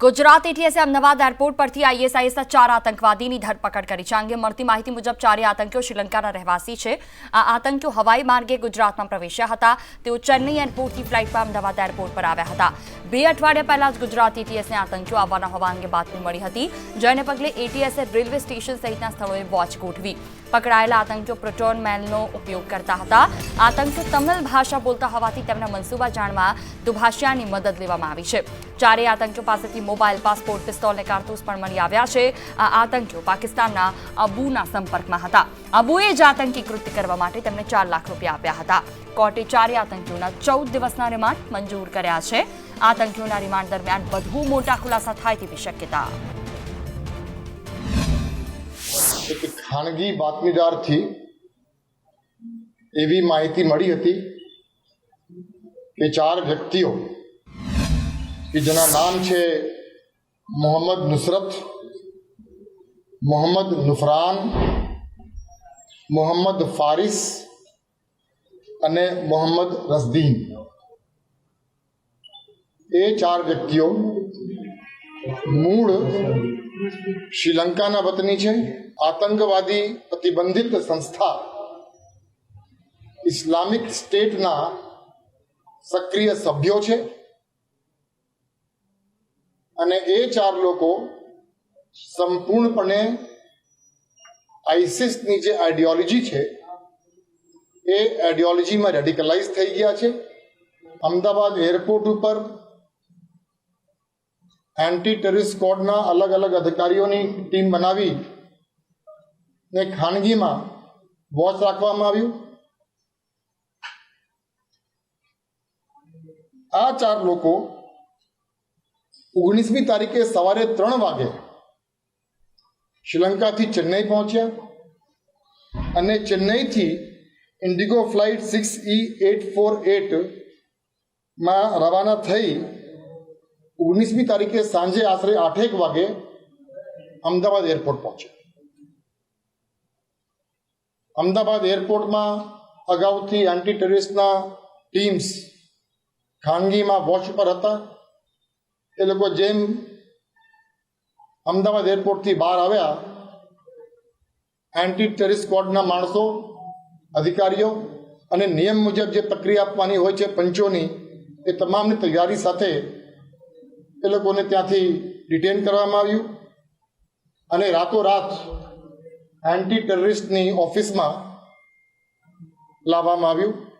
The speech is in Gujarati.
ગુજરાત એટીએસે અમદાવાદ એરપોર્ટ પરથી આઈએસઆઈએસના ચાર આતંકવાદીની ધરપકડ કરી. છે અંગે મળતી માહિતી મુજબ ચારેય આતંકીઓ શ્રીલંકાના રહેવાસી છે. આ આતંકીઓ હવાઈ માર્ગે ગુજરાતમાં પ્રવેશ્યા હતા. તેઓ ચેન્નઈ એરપોર્ટથી ફ્લાઇટમાં અમદાવાદ એરપોર્ટ પર આવ્યા હતા. બે અઠવાડિયા પહેલા જ ગુજરાત એટીએસને આતંકીઓ આવવાના હોવા અંગે બાતમી મળી હતી. જેને પગલે એટીએસે રેલવે સ્ટેશન સહિતના સ્થળોએ વોચ ગોઠવી પકડાયેલા આતંકીઓ પ્રોટોન મેલનો ઉપયોગ કરતા હતા. આતંકીઓ તમિલ ભાષા બોલતા હોવાથી તેમના મનસૂબા જાણવા દુભાષિયાની મદદ લેવામાં આવી છે. ચારેય આતંકીઓ પાસેથી મોબાઈલ, પાસપોર્ટ, પિસ્તોલ અને કારતૂસ પણ મળી આવ્યા છે. આ આતંકીઓ પાકિસ્તાનના અબુના સંપર્કમાં હતા. અબુએ જ આતંકી કૃત્ય કરવા માટે તેમને ચાર લાખ રૂપિયા આપ્યા હતા. કોર્ટે ચારેય આતંકીઓના ચૌદ દિવસના રિમાન્ડ મંજૂર કર્યા છે. આતંકીઓના રિમાન્ડ દરમિયાન વધુ મોટા ખુલાસા થાય તેવી શક્યતા. એક ખાનગી બાતમીદારથી એવી માહિતી મળી હતી કે ચાર વ્યક્તિઓ કે જેના નામ છે મોહમ્મદ નુસરત, મોહમ્મદ નુફરાન, મોહમ્મદ ફારિસ અને મોહમ્મદ રસદીન એ ચાર વ્યક્તિઓ મૂળ શ્રીલંકાના વતની છે. આતંકવાદી પ્રતિબંધિત સંસ્થા ઇસ્લામિક સ્ટેટના સક્રિય સભ્યો છે. અને એ ચાર લોકો સંપૂર્ણપણે આઈસિસની જે આઈડિયોલોજી છે, એ આઈડિયોલોજીમાં રેડિકલાઇઝ થઈ ગયા છે. અમદાવાદ એરપોર્ટ ઉપર એન્ટી ટેરરિસ્ટ સ્કોડના અલગ અલગ અધિકારીઓની ટીમ બનાવી ને ખાનગીમાં વોચ રાખવામાં આવ્યું. આ ચાર લોકો ઓગણીસમી તારીખે સવારે ત્રણ વાગે શ્રીલંકાથી ચેન્નઈ પહોંચ્યા અને ચેન્નઈથી IndiGo flight six E eight four એટમાં રવાના થઈ ઓગણીસમી તારીખે સાંજે આશરે આઠેક વાગે અમદાવાદ એરપોર્ટ પહોંચ્યા. અમદાવાદ એરપોર્ટમાં અગાઉથી એન્ટી ટેરરિસ્ટના ટીમ્સ ખાનગીમાં વોચ પર હતા. એ લોકો જેમ અમદાવાદ એરપોર્ટથી બહાર આવ્યા. એન્ટી ટેરરિસ્ટ સ્ક્વોડના માણસો, અધિકારીઓ અને નિયમ મુજબ જે પ્રક્રિયા આપવાની હોય છે પંચોની, એ તમામની તૈયારી સાથે એ લોકોને ત્યાંથી ડિટેન કરવામાં આવ્યું. અને રાતોરાત એન્ટી ટેરરિસ્ટની ઓફિસમાં લાવવામાં આવ્યું.